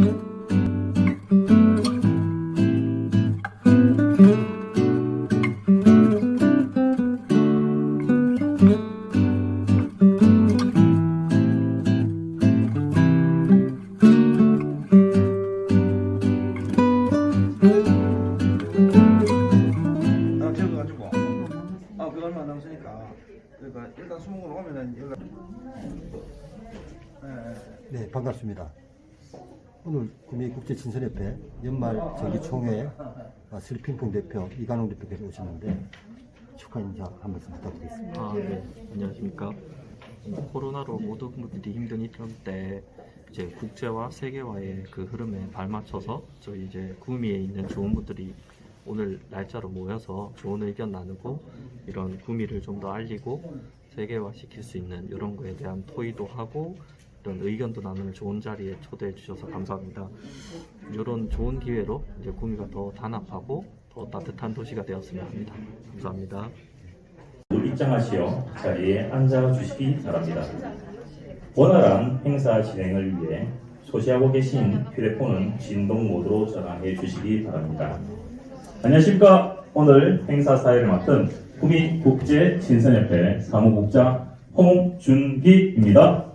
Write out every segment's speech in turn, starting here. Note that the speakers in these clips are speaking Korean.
나 오늘 구미국제친선협회 연말 정기총회 아, 슬핑퐁 대표 이관홍 대표께서 오셨는데 축하 인사 한 말씀 부탁드리겠습니다. 아, 네. 안녕하십니까. 음, 코로나로 모든 분들이 힘든 이런 때 이제 국제와 세계화의 그 흐름에 발맞춰서 저희 이제 구미에 있는 좋은 분들이 오늘 날짜로 모여서 좋은 의견 나누고 이런 구미를 좀 더 알리고 세계화 시킬 수 있는 이런 거에 대한 토의도 하고 이런 의견도 나누는 좋은 자리에 초대해 주셔서 감사합니다. 이런 좋은 기회로 이제 구미가 더 단합하고 더 따뜻한 도시가 되었으면 합니다. 감사합니다. 입장하시어 자리에 앉아 주시기 바랍니다. 원활한 행사 진행을 위해 소지하고 계신 휴대폰은 진동 모드로 전환해 주시기 바랍니다. 안녕하십니까. 오늘 행사 사회를 맡은 구미국제친선협회 사무국장 홍준기입니다.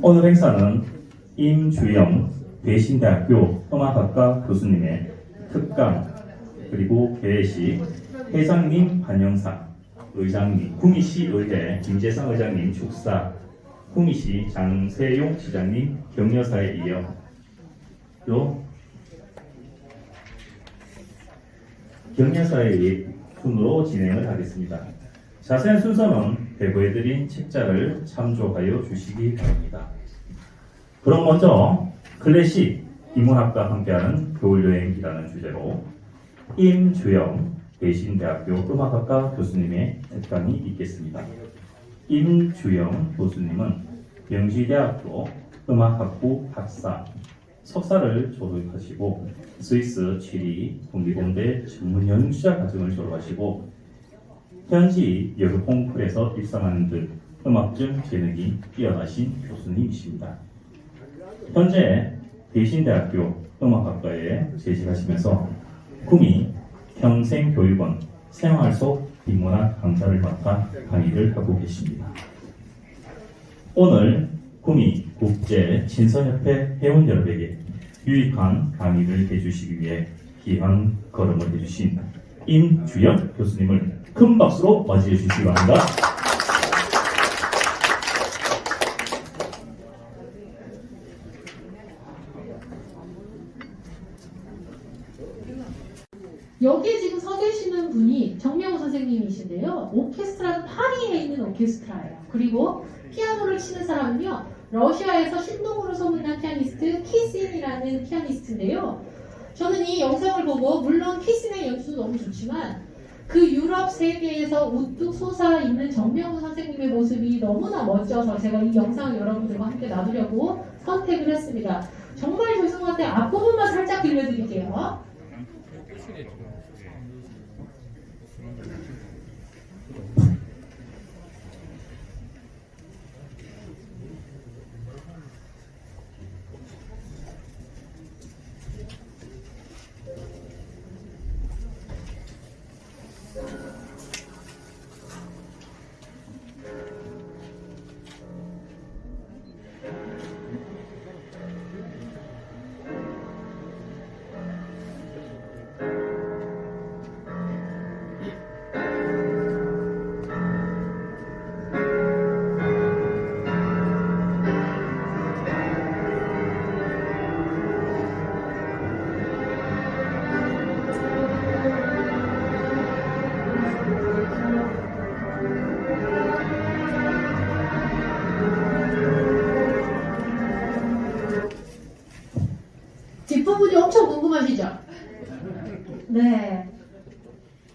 오늘 행사는 임주영 대신대학교 음악학과 교수님의 특강 그리고 개회식 회장님 반영상 의장님 구미시 의회 김재상 의장님 축사 구미시 장세용 시장님 격려사에 이어 또 격려사의 순으로 진행을 하겠습니다. 자세한 순서는 배부해드린 책자를 참조하여 주시기 바랍니다. 그럼 먼저 클래식 인문학과 함께하는 겨울여행이라는 주제로 임주영 대신대학교 음악학과 교수님의 특강이 있겠습니다. 임주영 교수님은 명시대학교 음악학부 박사, 석사를 졸업하시고 스위스 취리 국립공대 전문연수자 과정을 졸업하시고 현지 여러 콩쿨에서 입상하는 등 음악적 재능이 뛰어나신 교수님이십니다. 현재 대신대학교 음악학과에 재직하시면서 구미 평생교육원 생활 속 인문학 강사를 맡아 강의를 하고 계십니다. 오늘 구미 국제 친선협회 회원 여러분에게 유익한 강의를 해주시기 위해 귀한 걸음을 해주신 임주영 교수님을 큰 박수로 맞이해 주시기 바랍니다. 여기에 지금 서 계시는 분이 정명호 선생님이신데요. 오케스트라는 파리에 있는 오케스트라예요. 그리고 피아노를 치는 사람은요. 러시아에서 신동으로 소문난 피아니스트 키신이라는 피아니스트인데요. 저는 이 영상을 보고 물론 키신의 연주도 너무 좋지만 그 유럽 세계에서 우뚝 솟아 있는 정명호 선생님의 모습이 너무나 멋져서 제가 이 영상을 여러분들과 함께 나누려고 선택을 했습니다. 정말 죄송한데 앞부분만 살짝 들려드릴게요.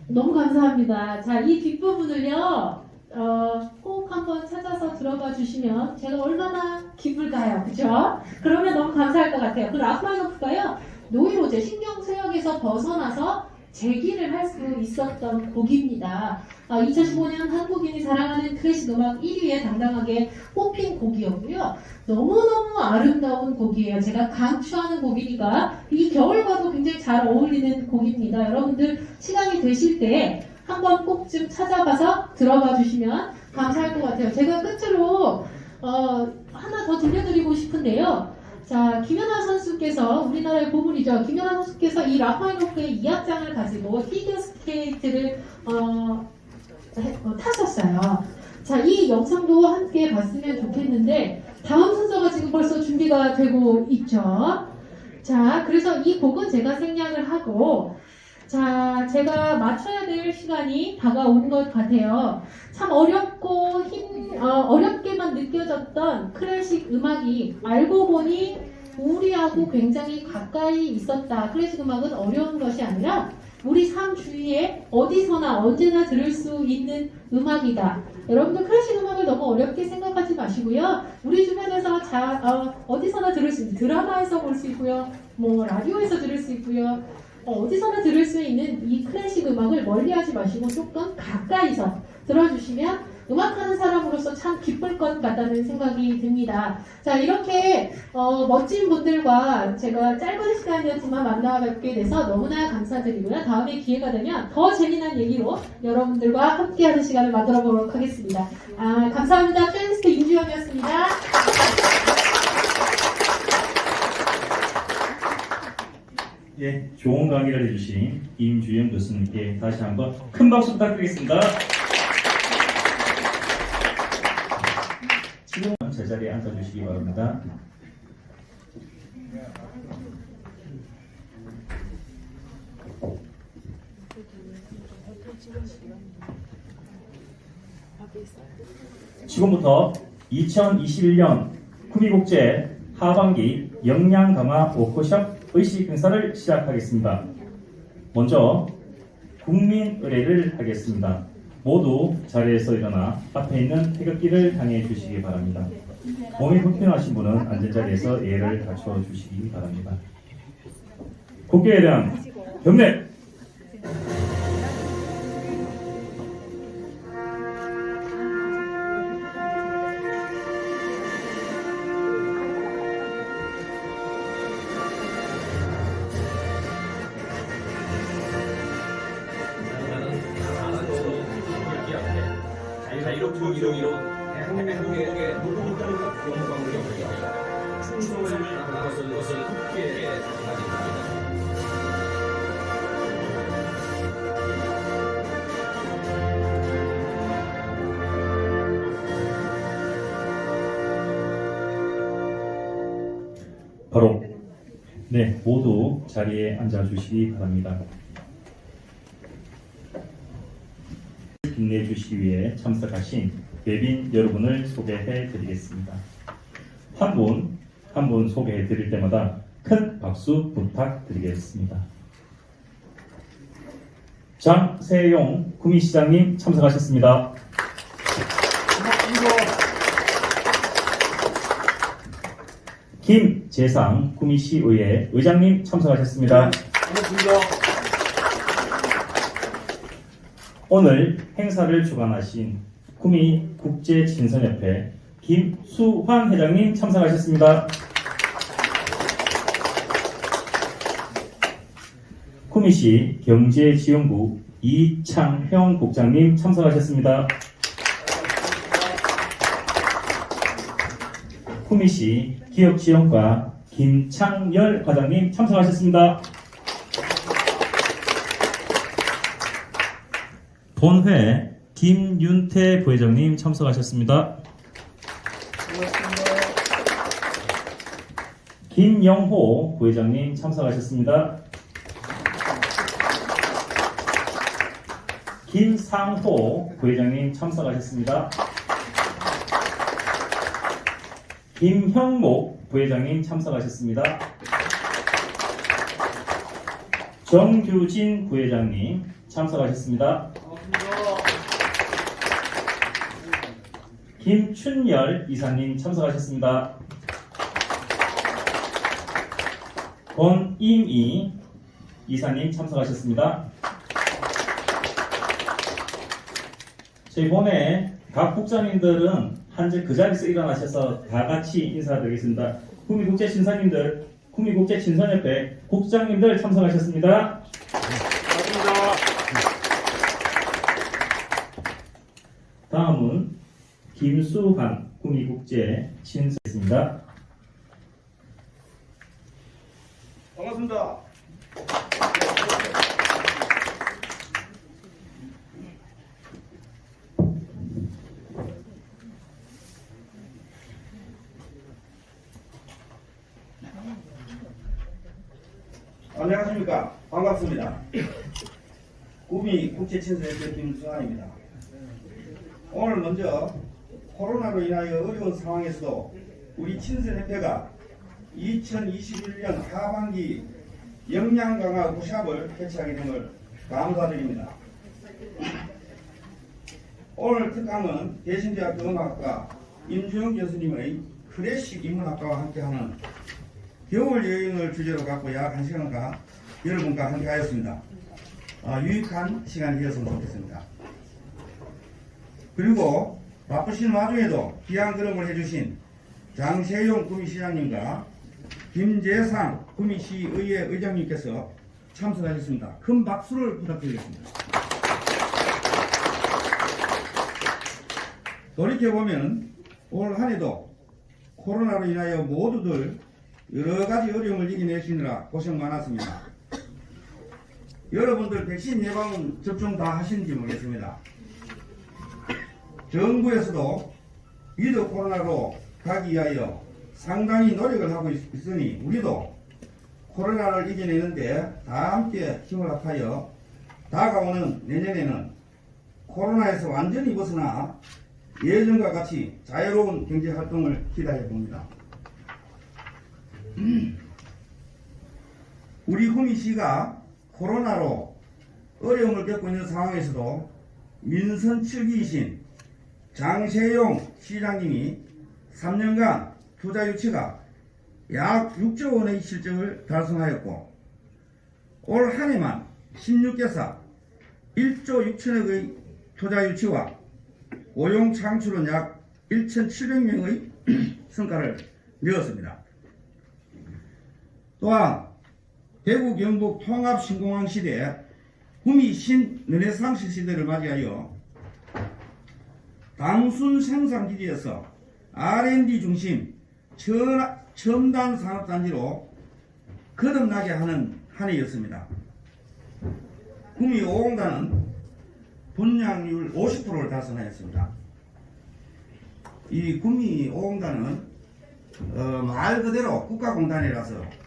너무 감사합니다. 자, 이 뒷부분을요, 어, 꼭 한번 찾아서 들어봐 주시면 제가 얼마나 기쁠까요? 그죠? 그러면 너무 감사할 것 같아요. 그 라프마노프가요, 노이로제, 신경쇠약에서 벗어나서 제기를 할 수 있었던 곡입니다. 2015년 한국인이 사랑하는 클래식 음악 1위에 당당하게 뽑힌 곡이었고요. 너무너무 아름다운 곡이에요. 제가 강추하는 곡이니까 이 겨울과도 굉장히 잘 어울리는 곡입니다. 여러분들 시간이 되실 때 한번 꼭 좀 찾아가서 들어봐 주시면 감사할 것 같아요. 제가 끝으로 어, 하나 더 들려드리고 싶은데요. 자, 김연아 선수께서 우리나라의 보물이죠. 김연아 선수께서 이 라파이노프의 2악장을 가지고 피겨 스케이트를 어, 해- 어, 타셨어요. 자, 이 영상도 함께 봤으면 좋겠는데 다음 순서가 지금 벌써 준비가 되고 있죠. 자, 그래서 이 곡은 제가 생략을 하고 자, 제가 맞춰야 될 시간이 다가온 것 같아요. 참 어렵고 힘, 어, 렵게만 느껴졌던 클래식 음악이 알고 보니 우리하고 굉장히 가까이 있었다. 클래식 음악은 어려운 것이 아니라 우리 삶 주위에 어디서나 언제나 들을 수 있는 음악이다. 여러분들 클래식 음악을 너무 어렵게 생각하지 마시고요. 우리 주변에서 자, 어, 디서나 들을 수 있는 드라마에서 볼 수 있고요. 뭐 라디오에서 들을 수 있고요. 어, 디서나 들을 수 있는 이 클래식 음악을 멀리하지 마시고 조금 가까이서 들어주시면 음악하는 사람으로서 참 기쁠 것 같다는 생각이 듭니다. 자 이렇게 어, 멋진 분들과 제가 짧은 시간이었지만 만나 뵙게 돼서 너무나 감사드리고요. 다음에 기회가 되면 더 재미난 얘기로 여러분들과 함께하는 시간을 만들어 보도록 하겠습니다. 아, 감사합니다. 피아니스트 임주영이었습니다. 예, 좋은 강의를 해주신 임주영 교수님께 다시 한번 큰 박수 부탁드리겠습니다. 지금 제자리에 앉아주시기 바랍니다. 지금부터 2021년 구미국제 하반기 역량 강화 워크숍 의식 행사를 시작하겠습니다. 먼저 국민 의례를 하겠습니다. 모두 자리에서 일어나 앞에 있는 태극기를 향해 주시기 바랍니다. 몸이 불편하신 분은 앉은 자리에서 예를 갖춰 주시기 바랍니다. 국회에 대한 경례! 네 모두 자리에 앉아 주시기 바랍니다. 빛내주시기 위해 참석하신 외빈 여러분을 소개해 드리겠습니다. 한 분 한 분 소개해 드릴 때마다 큰 박수 부탁드리겠습니다. 장세용 구미시장님 참석하셨습니다. 김 재상 구미시의회 의장님 참석하셨습니다. 오늘 행사를 주관하신 구미 국제진선협회 김수환 회장님 참석하셨습니다. 구미시 경제지원부 이창형 국장님 참석하셨습니다. 구미시 기업지원과 김창열 과장님 참석하셨습니다. 본회 김윤태 부회장님 참석하셨습니다. 김영호 부회장님 참석하셨습니다. 김상호 부회장님 참석하셨습니다. 김형목 부회장님 참석하셨습니다. 정규진 부회장님 참석하셨습니다. 김춘열 이사님 참석하셨습니다. 권임희 이사님 참석하셨습니다. 저희 본에 각 국장님들은 한제 그 자리에서 일어나셔서 다 같이 인사드리겠습니다. 구미국제 신사님들, 구미국제 친선협회 국장님들 참석하셨습니다. 다음은 김수환 구미국제 친선입니다. 반갑습니다. 안녕하십니까. 반갑습니다. 구미 국제친서협회 김수환입니다. 오늘 먼저 코로나로 인하여 어려운 상황에서도 우리 친선협회가 2021년 하반기 역량 강화 구샵을 개최하게 됨을 감사드립니다. 오늘 특강은 대신대학교 음악과 임주영 교수님의 클래식 인문학과와 함께하는 겨울 여행을 주제로 갖고 약 1시간간 여러분과 함께 하였습니다. 아, 유익한 시간이 되었으면 좋겠습니다. 그리고 바쁘신 와중에도 귀한 걸음을 해주신 장세용 구미시장님과 김재상 구미시의회 의장님께서 참석하셨습니다. 큰 박수를 부탁드리겠습니다. 돌이켜보면 올 한해도 코로나로 인하여 모두들 여러 가지 어려움을 이겨내시느라 고생 많았습니다. 여러분들 백신 예방은 접종 다 하시는지 모르겠습니다. 정부에서도 위드 코로나로 가기 위하여 상당히 노력을 하고 있- 있으니 우리도 코로나를 이겨내는데 다 함께 힘을 합하여 다가오는 내년에는 코로나에서 완전히 벗어나 예전과 같이 자유로운 경제 활동을 기대해 봅니다. 우리 후미시가 코로나로 어려움을 겪고 있는 상황에서도 민선 7기이신 장세용 시장님이 3년간 투자 유치가 약 6조 원의 실적을 달성하였고 올 한 해만 16개사 1조 6천억의 투자 유치와 고용 창출은 약 1,700명의 성과를 내었습니다. 또한 대구 경북 통합 신공항 시대 구미 신 르네상스 시대를 맞이하여 단순 생산 기지에서 R&D 중심 전- 첨단 산업단지로 거듭나게 하는 한 해였습니다. 구미 5공단은 분양률 50%를 달성하였습니다. 이 구미 5공단은 어, 말 그대로 국가공단이라서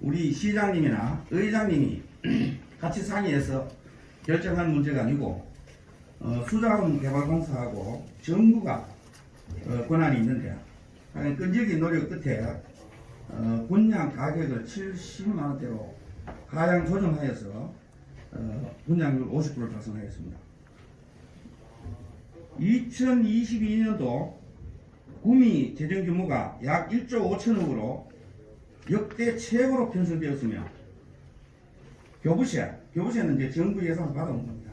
우리 시장님이나 의장님이 같이 상의해서 결정한 문제가 아니고 어, 수자원 개발공사하고 정부가 어, 권한이 있는데 끈질긴 노력 끝에 어, 분양 가격을 70만 원대로 하향 조정하여서 어, 분양률 50%를 달성하였습니다. 2022년도 구미 재정 규모가 약 1조 5천억으로 역대 최고로 편성되었으며 교부세, 교부세는 이제 정부 예산을 받아온 겁니다.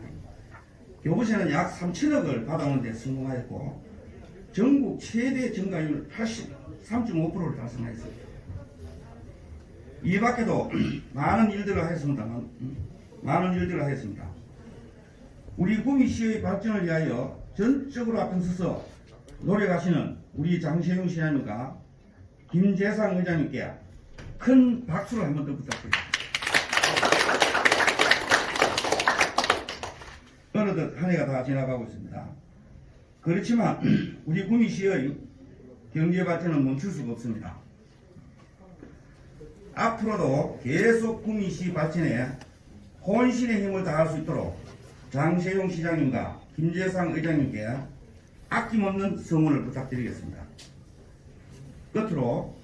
교부세는 약 3천억을 받아오는 데 성공하였고 전국 최대 증가율 83.5%를 달성하였습니다. 이 밖에도 많은 일들을 하였습니다. 음, 많은 일들을 하였습니다. 우리 구미시의 발전을 위하여 전적으로 앞장서서 노력하시는 우리 장세용 시장님과 김재상 의장님께 큰 박수를 한 번 더 부탁드립니다. 어느덧 한 해가 다 지나가고 있습니다. 그렇지만 우리 구미시의 경제 발전은 멈출 수가 없습니다. 앞으로도 계속 구미시 발전에 혼신의 힘을 다할 수 있도록 장세용 시장님과 김재상 의장님께 아낌없는 성원을 부탁드리겠습니다. 끝으로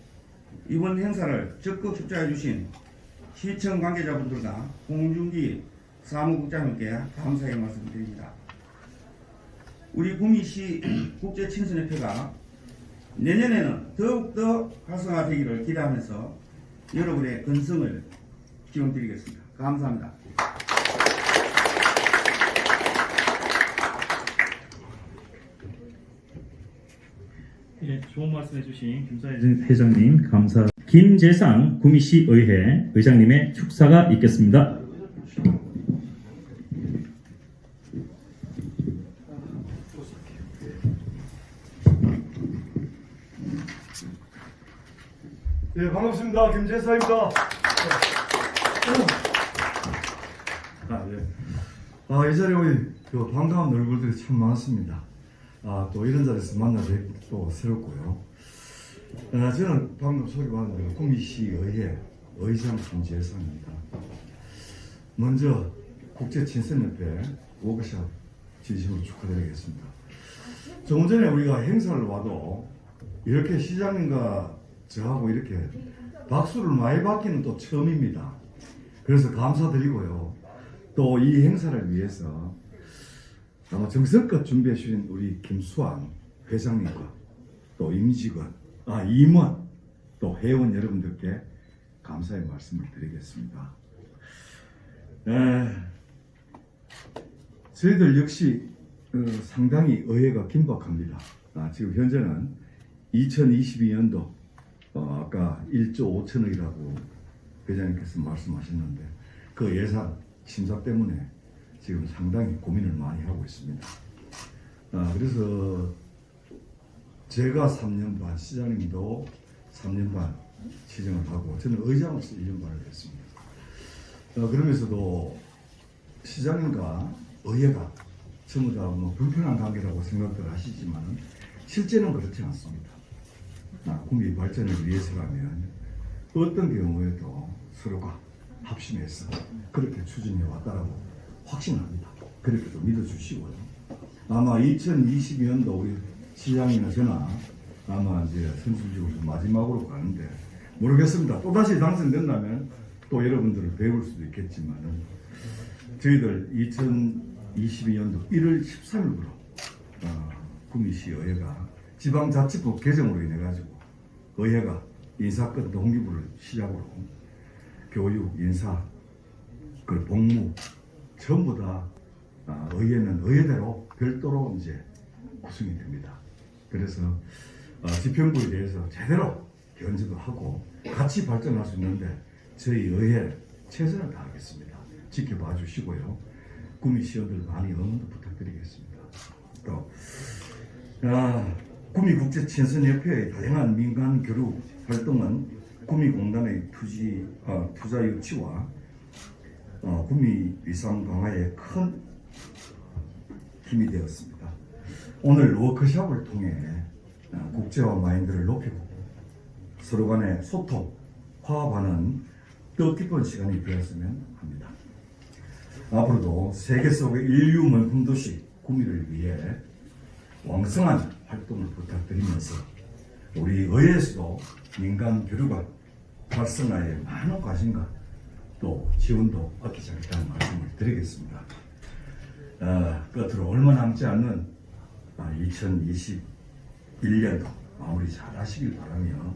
이번 행사를 적극 협조해 주신 시청 관계자분들과 홍준기 사무국장님께 감사의 말씀드립니다. 우리 구미시 국제친선협회가 내년에는 더욱더 활성화되기를 기대하면서 여러분의 건성을 기원드리겠습니다. 감사합니다. 예, 좋은 말씀해주신 김사회 회장님 감사. 김재상 구미시 의회 의장님의 축사가 있겠습니다. 예, 반갑습니다. 김재사입니다. 아, 예. 아, 이 자리에 우리 그 반가운 얼굴들이 참 많습니다. 아, 또 이런 자리에서 만나 서또 새롭고요. 아, 저는 방금 소개받은 대로 구미시의회 의장 김재상입니다. 먼저 국제친선협회 워크샵 진심으로 축하드리겠습니다. 조금 전에 우리가 행사를 와도 이렇게 시장님과 저하고 이렇게 박수를 많이 받기는 또 처음입니다. 그래서 감사드리고요. 또 이 행사를 위해서 아마 정성껏 준비해 주신 우리 김수환 회장님과 또 임직원, 아 임원, 또 회원 여러분들께 감사의 말씀을 드리겠습니다. 에, 저희들 역시 어, 상당히 의회가 긴박합니다. 아, 지금 현재는 2022년도 어, 아까 1조 5천억이라고 회장님께서 말씀하셨는데 그 예산 심사 때문에 지금 상당히 고민을 많이 하고 있습니다. 아, 그래서 제가 3년 반, 시장님도 3년 반 시정을 하고 저는 의장으로서 1년 반을 했습니다. 어, 그러면서도 시장님과 의회가 전부 다 뭐 불편한 관계라고 생각들 하시지만 실제는 그렇지 않습니다. 아, 국민 발전을 위해서라면 어떤 경우에도 서로가 합심해서 그렇게 추진해 왔다라고 확신합니다. 그렇게도 믿어주시고요. 아마 2022년도 우리 시장이나 저나 아마 이제 선출직으로 마지막으로 가는데 모르겠습니다. 또다시 당선된다면 또 여러분들을 배울 수도 있겠지만은 저희들 2022년도 1월 13일부로 어, 구미시 의회가 지방자치법 개정으로 인해 가지고 의회가 인사권 동기부를 시작으로 교육, 인사, 그 복무 전부 다 아, 의회는 의회대로 별도로 이제 구성이 됩니다. 그래서 어, 지평구에 대해서 제대로 견제도 하고 같이 발전할 수 있는데 저희 의회 최선을 다하겠습니다. 지켜봐 주시고요. 구미 시원들 많이 응원도 부탁드리겠습니다. 또 아, 구미국제 친선협회의 다양한 민간 교류 활동은 구미공단의 투지, 어, 투자 유치와 어, 구미 위상 강화에 큰 힘이 되었습니다. 오늘 워크숍을 통해 어, 국제화 마인드를 높이고 서로 간의 소통, 화합하는 뜻깊은 시간이 되었으면 합니다. 앞으로도 세계 속의 인류 문품 도시 구미를 위해 왕성한 활동을 부탁드리면서 우리 의회에서도 민간 교류가 활성화에 많은 관심과 또 지원도 아끼지 않겠다는 말씀을 드리겠습니다. 어, 끝으로 얼마 남지 않는 2021년도 마무리 잘 하시길 바라며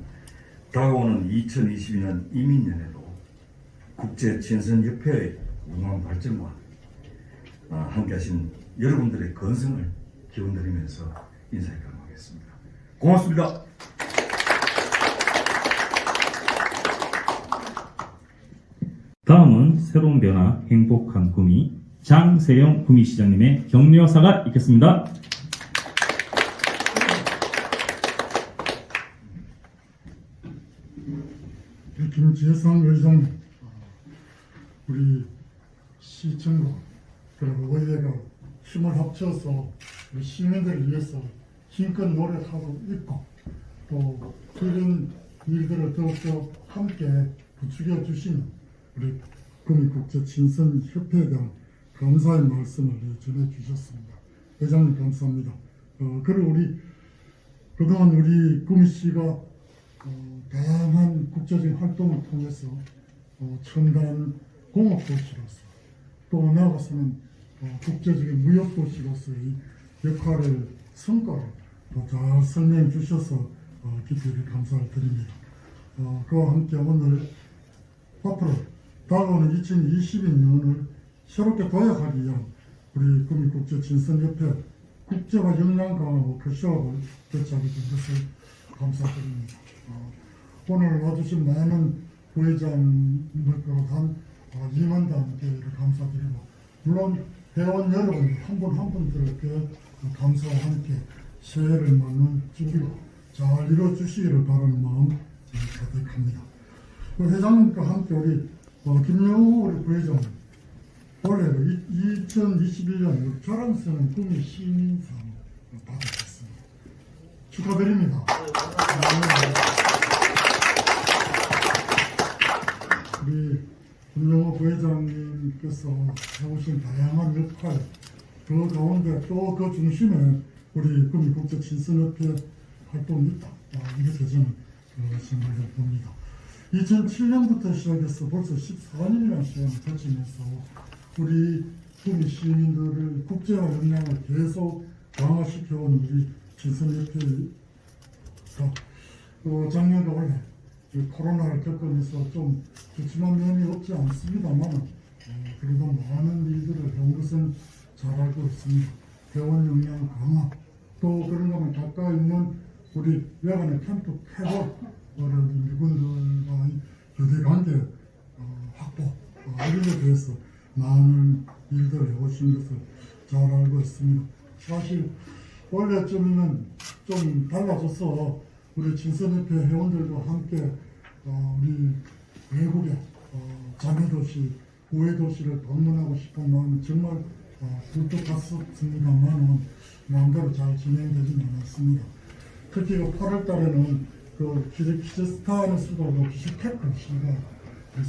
다가오는 2022년 이민년에도 국제친선협회의 웅한 발전과 어, 함께하신 여러분들의 건승을 기원드리면서 인사를 감하겠습니다. 고맙습니다. 다음은 새로운 변화 행복한 구미 장세영 구미시장님의 격려사가 있겠습니다. 김재성 의장 우리 시청과 그리고 의회가 힘을 합쳐서 우리 시민들을 위해서 힘껏 노력하고 있고 또 그런 일들을 더욱더 함께 부추겨 주시는 우리 구미국제친선협회에 대한 감사의 말씀을 전해 주셨습니다. 회장님 감사합니다. 어, 그리고 우리 그동안 우리 구미시가 어, 다양한 국제적인 활동을 통해서 어, 첨단 공업 도시로서 또 나아가서는 어, 국제적인 무역 도시로서의 역할을 성과를 또잘 설명해 주셔서 어, 깊이 감사를 드립니다. 어, 그와 함께 오늘 앞으로 다가오는 2022년을 새롭게 도약하기 위한 우리 구미국제진선협회 국제화 역량 강화 워크숍을 개최하게 된 것을 감사드립니다. 어, 오늘 와주신 많은 부회장님을 비롯한 어, 임원단께 감사드리고 물론 회원 여러분 한 분 한 분들께 감사와 함께 새해를 맞는 준비 잘 이루어주시기를 바라는 마음 어, 가득합니다. 그 회장님과 함께 우리 어, 김영호 우리 부회장 올해 2021년 자랑스러운 꿈의 시민상 받으셨습니다. 축하드립니다. 우리 김영호 부회장님께서 해오신 다양한 역할 그 가운데 또 그 중심에 우리 금이국제 친선협회 활동이 있다. 아, 이렇게 저는 어, 생각을 봅니다. 2007년부터 시작해서 벌써 14년이라는 시간을 거치면서 우리 국민 시민들을 국제화 역량을 계속 강화시켜온 우리 친선협회가 어, 작년도 올해 이 코로나를 겪으면서 좀 좋지만 면이 없지 않습니다만 어, 그래도 많은 일들을 해온 것은 잘 알고 있습니다. 회원 역량 강화 또 그런가 하면 가까이 있는 우리 외관의 캠프 폐업 어른 이분들과의 교대 관계 어, 확보 어, 이런 데 대해서 많은 일들을 해오신 것을 잘 알고 있습니다. 사실 원래쯤이면 좀 달라져서 우리 진선협회 회원들과 함께 어, 우리 외국의 어, 자매도시, 우회도시를 방문하고 싶은 마음이 정말 어, 갔었습니다만 마음대로 잘 진행되지 않았습니다. 특히 그 8월 달에는 그 키즈스타는 수도로 키즈테크 시가 그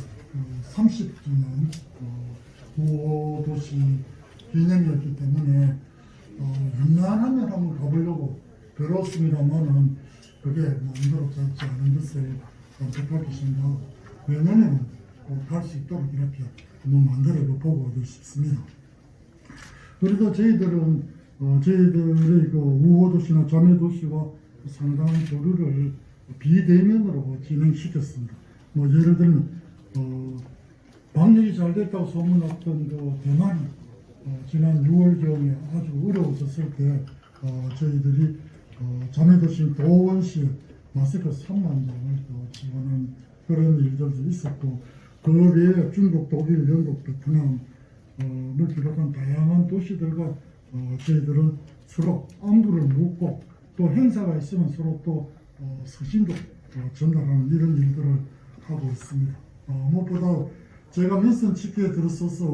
30주년 어, 우호도시 기념이었기 때문에 어, 웬만하면 한번 가보려고 들었습니다만은 그게 마음대로 되지 않은 것을 안타깝게 생각하고 내년에는 꼭갈수 있도록 이렇게 한번 만들어 보고 싶습니다. 그래도 저희들은 어, 저희들의 그 우호도시나 자매도시와 상당한 교류를 비대면으로 진행시켰습니다. 뭐 예를 들면 어, 방역이 잘 됐다고 소문났던 그 대만이 어, 지난 6월경에 아주 어려워졌을 때 어, 저희들이 어, 자매도시 도원시에 마스크 3만 장을 또 지원한 그런 일들도 있었고 그 외에 중국, 독일, 영국, 베트남 어, 를 비롯한 다양한 도시들과 어, 저희들은 서로 안부를 묻고 또 행사가 있으면 서로 또 어, 서신도 어, 전달하는 이런 일들을 하고 있습니다. 어, 무엇보다 제가 민슨 치키에 들었어서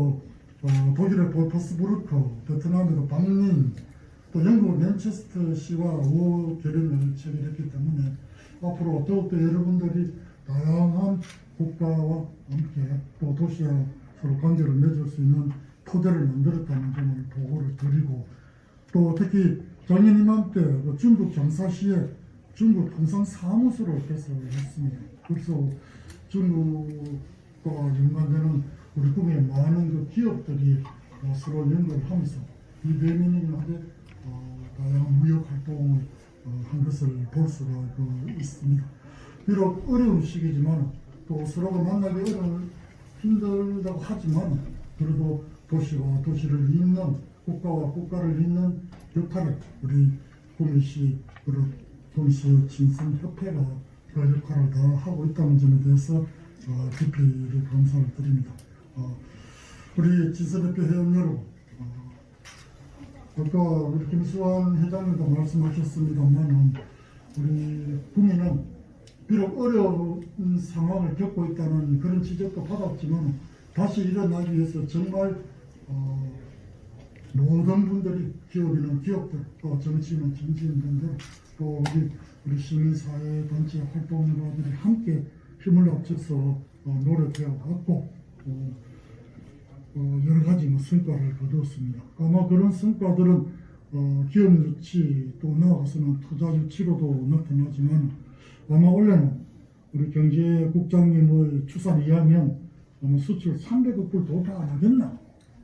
어, 독일의 볼퍼스부르크, 베트남의 박린, 또 영국 맨체스터 시와 우호 결연을 체결했기 때문에 앞으로 더욱더 여러분들이 다양한 국가와 함께 또 도시와 서로 관계를 맺을 수 있는 토대를 만들었다는 점을 보고를 드리고 또 특히 작년 이맘때 그 중국 경사시에 중국 통상 사무소를 개설을 했습니다. 그래서 중국과 연관되는 우리 국의 많은 그 기업들이 어, 서로 연구를 하면서 비대면하게 어, 다양한 무역 활동을 어, 한 것을 볼 수가 그 있습니다. 비록 어려운 시기지만 또 서로가 만나기 어려운 힘들다고 하지만 그래도 도시와 도시를 잇는 국가와 국가를 잇는 역할을 우리 국민시 그리고 동시 진선 협회가 그 역할을 다 하고 있다는 점에 대해서 어, 깊이 감사를 드립니다. 어, 우리 진선협회 회원 여러분, 어, 아까 우리 김수환 회장님도 말씀하셨습니다만 우리 국민은 비록 어려운 상황을 겪고 있다는 그런 지적도 받았지만 다시 일어나기 위해서 정말 어, 모든 분들이 기업인은 기업들 또 정치인은 정치인분들 또 우리, 우리 시민사회 단체 활동가들이 함께 힘을 합쳐서 어, 노력해 왔고 어, 어, 여러 가지 뭐 성과를 거두었습니다. 아마 그런 성과들은 어, 기업 유치 또 나아가서는 투자 유치로도 나타나지만 아마 올해는 우리 경제국장님의 추산 이하면 아마 수출 300억 불 도달 안 하겠나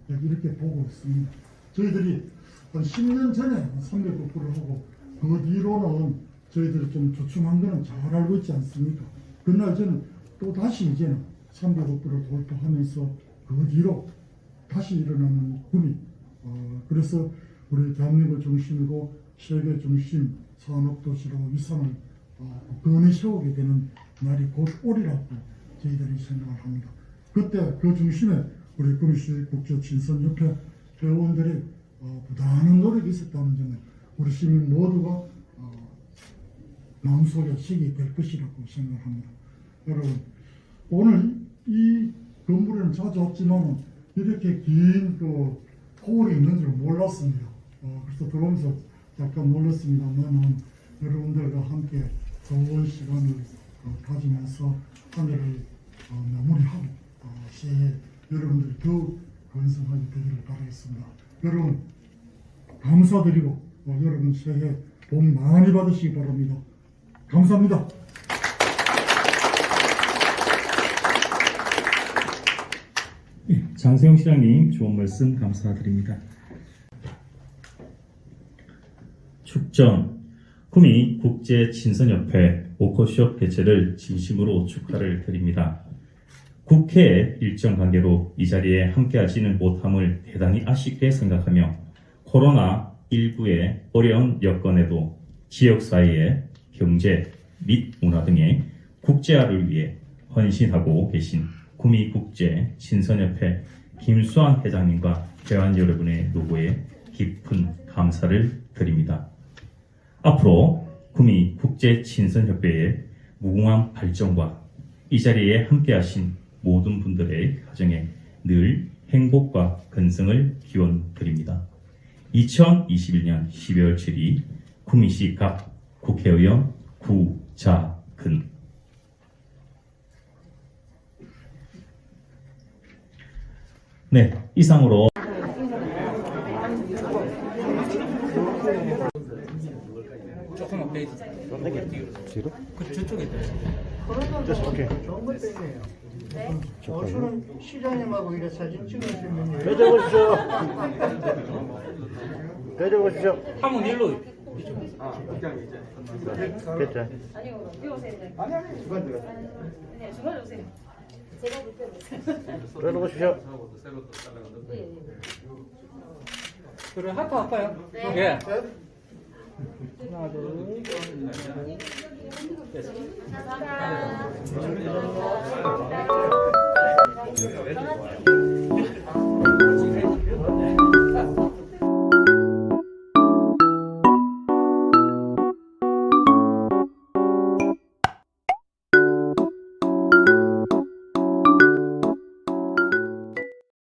이렇게 보고 있습니다. 저희들이 한 10년 전에 300억 불을 하고 그 뒤로는 저희들이 좀 주춤한 거는 잘 알고 있지 않습니까? 그날 저는 또 다시 이제는 300억 불을 돌파하면서 그 뒤로 다시 일어나는 꿈이 어, 그래서 우리 대한민국 중심이고 세계 중심 산업도시로 위상을 어, 건이 세우게 되는 날이 곧 오리라고 저희들이 생각을 합니다. 그때 그 중심에 우리 금시 국제 친선협회 회원들이 어, 부단한 노력이 있었다는 점을 우리 시민 모두가 어, 마음속에 식이 될 것이라고 생각합니다. 여러분 오늘 이 건물에는 자주 왔지만 이렇게 긴그 홀이 있는 줄 몰랐습니다. 어, 그래서 들어오면서 약간 놀랐습니다만 여러분들과 함께 좋은 시간을 어, 가지면서 한 해를 어, 마무리하고 어, 새해 여러분들이 더욱 건승하게 되기를 바라겠습니다. 여러분 감사드리고 어, 여러분 새해 복 많이 받으시기 바랍니다. 감사합니다. 장세용 시장님 좋은 말씀 감사드립니다. 축전 구미 국제 친선협회 워커숍 개최를 진심으로 축하를 드립니다. 국회 일정 관계로 이 자리에 함께하지는 못함을 대단히 아쉽게 생각하며 코로나19의 어려운 여건에도 지역 사회의 경제 및 문화 등의 국제화를 위해 헌신하고 계신 구미국제 신선협회 김수환 회장님과 회원 여러분의 노고에 깊은 감사를 드립니다. 앞으로 구미 국제 친선협회의 무궁한 발전과 이 자리에 함께하신 모든 분들의 가정에 늘 행복과 건승을 기원드립니다. 2021년 12월 7일 구미시 갑 국회의원 구자근 네, 이상으로 저는 시장님하고 이래 사진 찍으시면 대접하십시오. 대접하십시오. 한번 일로 됐죠. 아니요, 여기 오세요. 아니, 아니, 중간 들어. 네, 중간 오세요. 제가. 대접하십시오. 예, 예. 그래 하트 할까요? 네. 예. 감사합니다.